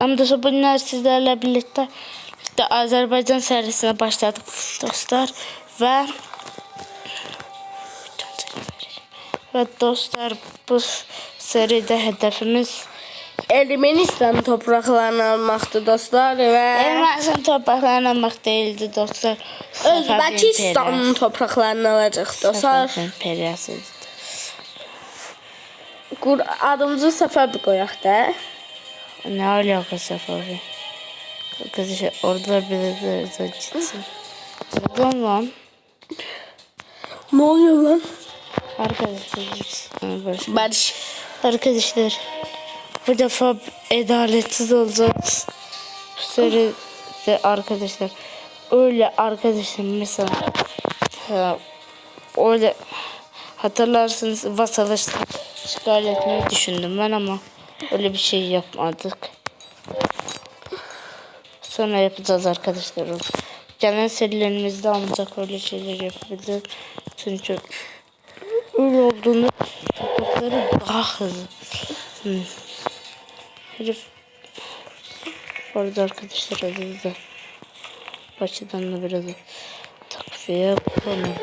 Amca bunlar sizlerle birlikte işte Azerbaycan serisine başladık dostlar ve ve dostlar bu seride hedefimiz Ermenistan topraklarını almaktı dostlar ve Ermənistan torpaqlarını almaq değildi dostlar. Özbekistan'ın topraklarını alacak dostlar. Kur adımızı Səfəvi qoyaq da. Ne alaka Səfəvi? Arkadaşlar orada bir de gitsin. Buradan lan. Ne oluyor lan? Arkadaşlar barış. Barış. Arkadaşlar bu defa adaletsiz olacağız. Bu seride arkadaşlar öyle arkadaşlar mesela ha, öyle hatırlarsınız vasalaştı işgal etmeyi düşündüm ben ama öyle bir şey yapmadık. Sonra yapacağız arkadaşlar. Gelen serilerimizde ancak öyle şeyler yapabiliriz. Çünkü öyle olduğunda toprakları daha hızlı. Herif orada arkadaşlar adı da başından da biraz takviye yapalım.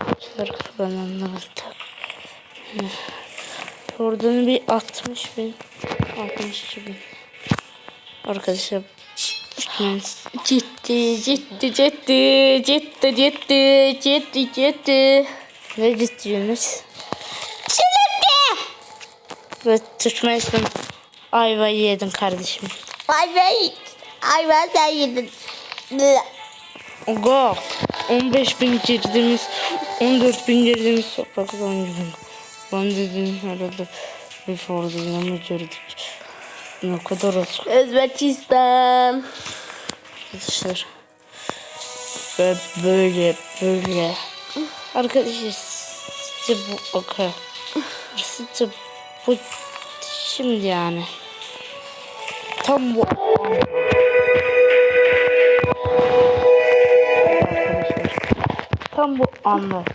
Arkadaşlar kullananlar tak. Oradan bir 60 bin 62 bin Arkadaşlar Ciddi ciddi ciddi ciddi ciddi ciddi ciddi. ne ciddiymiş? Çilekli! Ve Türkmenistan ayvayı yedin kardeşim. Ay be. Ay ben sen yedin. Oga 15 bin girdiğimiz 14 bin girdiğimiz toprakta 10 bin. Ben dedim herhalde bir orduyla mı girdik? Ne kadar az Özbekistan. arkadaşlar. Ve böyle böyle. Arkadaşlar sizce bu oka. Sizce bu şimdi yani. Tam bu Tam bu anlar.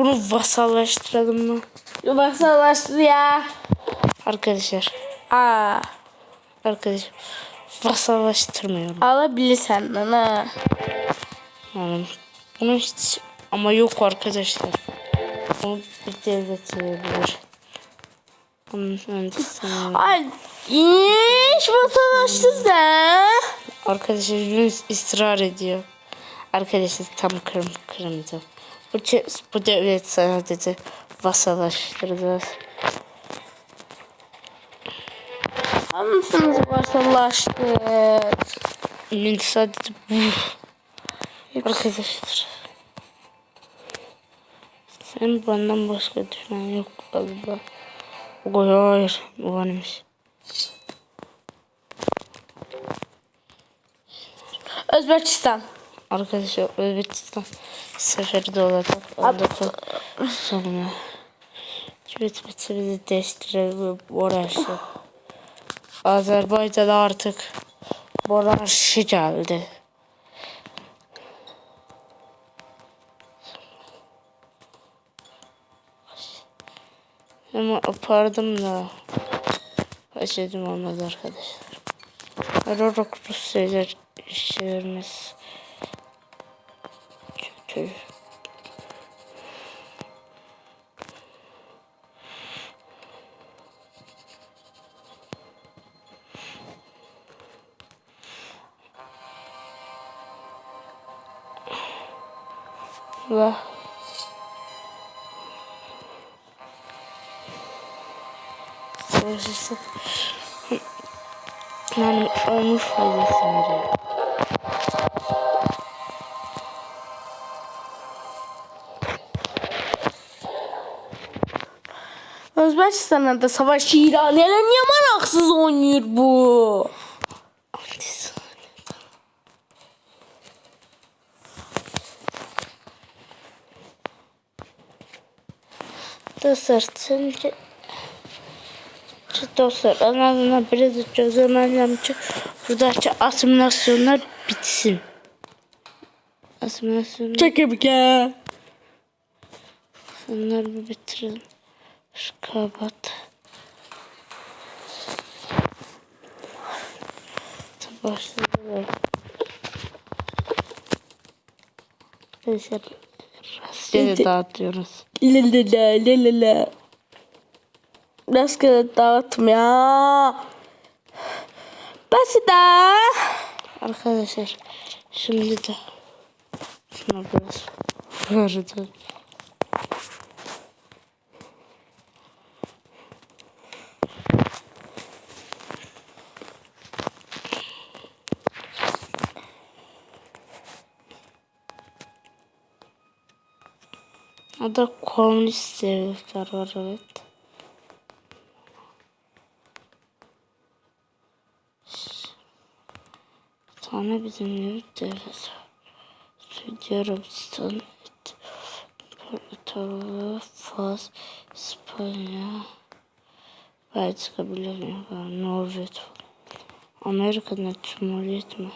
Bunu vasallaştıralım mı? Vasallaştı ya. Arkadaşlar. Aa. Arkadaşlar. Vasallaştırmıyorum. Alabilirsen lan ha. Yani bunu hiç ama yok arkadaşlar. Bunu bir devlet verebilir. Onun öncesinde. Ay. İş vasallaştı da. Arkadaşlar Yunus ısrar ediyor. Arkadaşlar tam kırm kırmızı. Bu, bu devlet sadece vasallaştıracağız. Anasınız vasallaştı. Sadece bu. Arkadaşlar. Sen benden başka düşman yok galiba. Hayır. Bu varmış. Özbekistan. Arkadaşlar Özbekistan seferi de olacak. Ondan sonra bitse bizi değiştirelim uğraşı. Azerbaycan'da artık monarşi geldi. Ama yapardım da başladım olmaz arkadaşlar. Ararak Rusya'yla işlerimiz kötü. Ve Savaşırsa yani ölmüş faydası Özbekistan'da da savaş ilan eden niye maraksız oynuyor bu? Dostlar sence dostlar en azından biraz çözemem ki buradaki asimilasyonlar bitsin. Asimilasyonlar Çekil bir. Bunları bir bitirelim. Kapat. Başladı. Arkadaşlar rastgele dağıtıyoruz. La la la la la la. Rastgele dağıtmıyor. Basita. Arkadaşlar şimdi de şuna biraz vurdu. O da komünist devletler var evet. tane bizim devlet var. Suudi Arabistan, Fas, İspanya, Belçika Birleşik Norveç falan. Amerika'nın Cumhuriyet mi?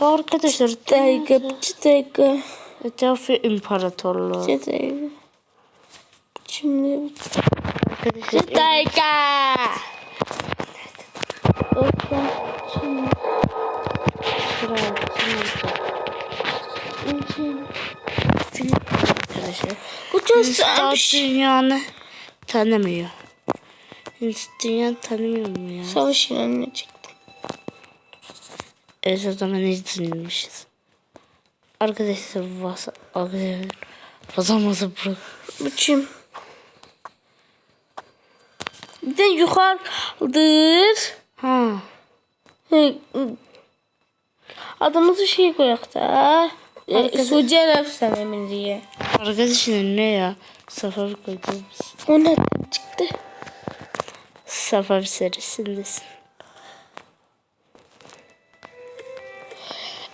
Arkadaşlar bir dakika. Etiyopya İmparatorluğu. Dakika. Şimdi Arkadaşlar bir dakika. Arkadaşlar. Bu çok dünyanı tanımıyor. Hindistan tanımıyor mu ya? Savaş ilanına çıktı. Evet o zaman. Arkadaşlar vas arkadaşlar vazamazı bırak. Biçim. Bir de yukarıdır. Ha. Adımızı şey koyak da. E, Suudi Arabistan Emirliği. Arkadaşlar ne ya? Safavi koyduk biz. O nereden çıktı? Safavi serisindesin.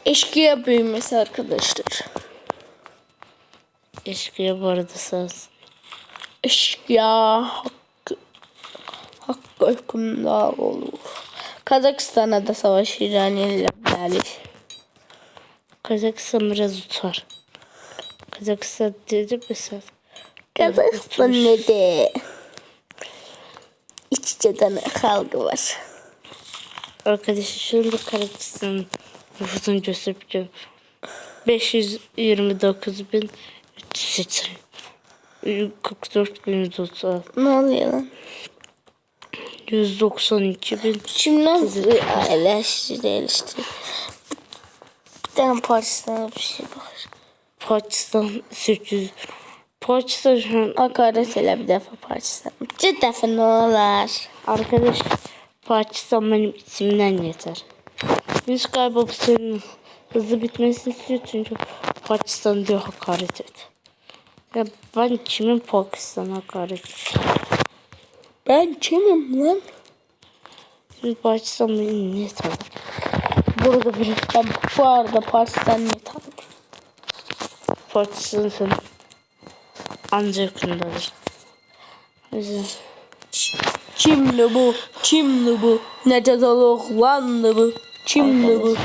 Eşkıya büyümesi arkadaşlar. Eşkıya bu arada olsun. Eşkıya hakkı, hakkı hükümdar olur. Kazakistan'a da savaş ilan edilebilir. Kazakistan biraz utar. Kazakistan dedi mesela. Kazakistan ne de? İç içeden kavga var. Arkadaşlar şunu da Kazakistan'ın nüfusunu göstereceğim. 529 bin 380 44 bin 136 Ne oluyor lan? 192 bin Şimdi nasıl eleştiri eleştiri. Bir tane Pakistan'a bir şey var. Pakistan 800 Pakistan şu an Hakaret hele bir defa Pakistan. Bir defa ne olur. arkadaş Pakistan benim isimden yeter. Biz galiba bu senin hızlı bitmesini istiyor çünkü Pakistan diyor hakaret et. Ya ben kimin Pakistan hakaret Ben kimim lan? Şimdi Pakistan benim niye tanır? Burada bir Ben bu arada Pakistan ne tanıdım? Pakistan sen ancak yakındadır. Yüzden Kimdi bu? Kimdi bu? Ne cezalıklandı bu? Kimdi bu?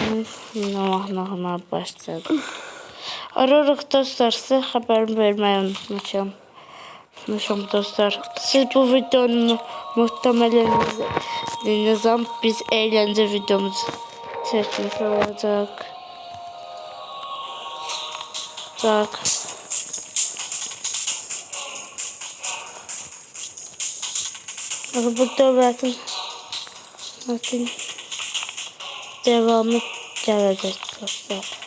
Namahına başladı. Ararak dostlar size haber vermeyi unutmayacağım. Unutmayacağım dostlar. Siz bu videonun mu- muhtemelen izlediğiniz zaman biz eğlence videomuz çekmiş olacak. Tak. Burada zaten zaten devamı gelecek dostlar.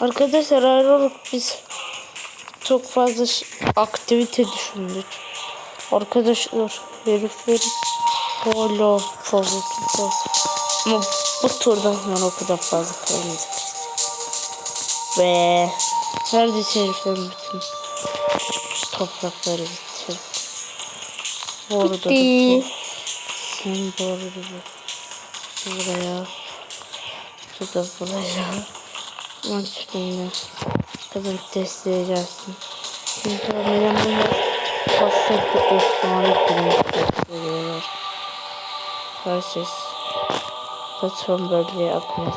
Arkadaşlar ayrılık biz çok fazla aktivite düşündük. Arkadaşlar heriflerin hala fazla tuttu. Ama bu turdan sonra o kadar fazla kalmayacak. Ve neredeyse heriflerin bütün toprakları bitti. Da Bitti. sen bu buraya bu da buraya Aman çıkın kadar testleyeceksin. Çünkü benim bunu efsane kurmuş gösteriyorlar. Her ses. Patron bölgeye akmet.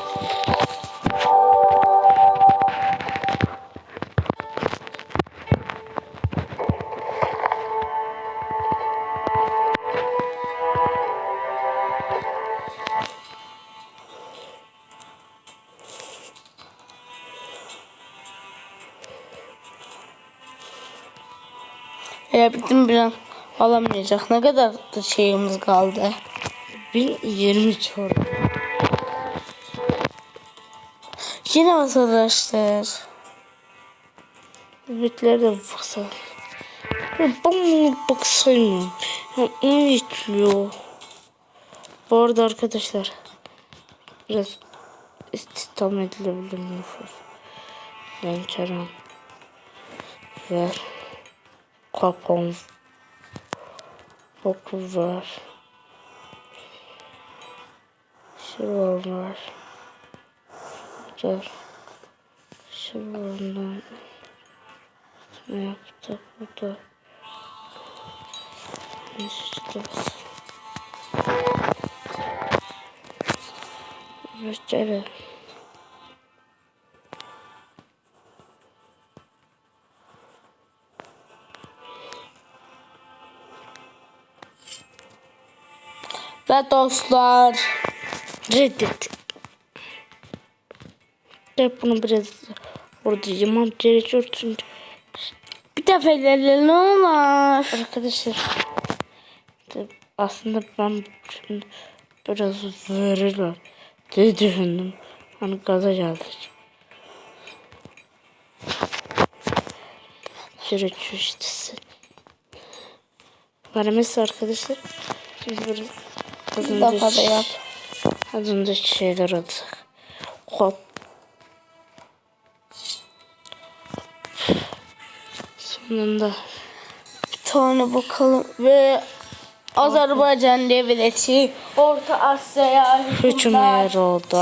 Ya bizim bir an alamayacak. Ne kadar da şeyimiz kaldı. 1020 çorba. Yine arkadaşlar. Bitler de baksa. Ben bunu bak saymıyorum. Ya onu yıkıyor. Bu arada arkadaşlar. Biraz istihdam edilebilir nüfus. Ben Kerem. Ver. Kapon. Boku var. Şuralar var. Dur. Şuralardan ne yaptık burada? Neyse işte Ve dostlar. Reddet. Hep bunu biraz orada yamam gerekiyor çünkü Bir defa ne olur. arkadaşlar aslında ben biraz verirler diye düşündüm. Hani gaza geldik. Gerekiyor işte. Vermesi arkadaşlar. Şimdi biraz az önce- defa da yap. Az önceki şeyler aldık. Hop. Sonunda Bir tane bakalım. Ve Azerbaycan devleti Orta Asya'ya hükümler oldu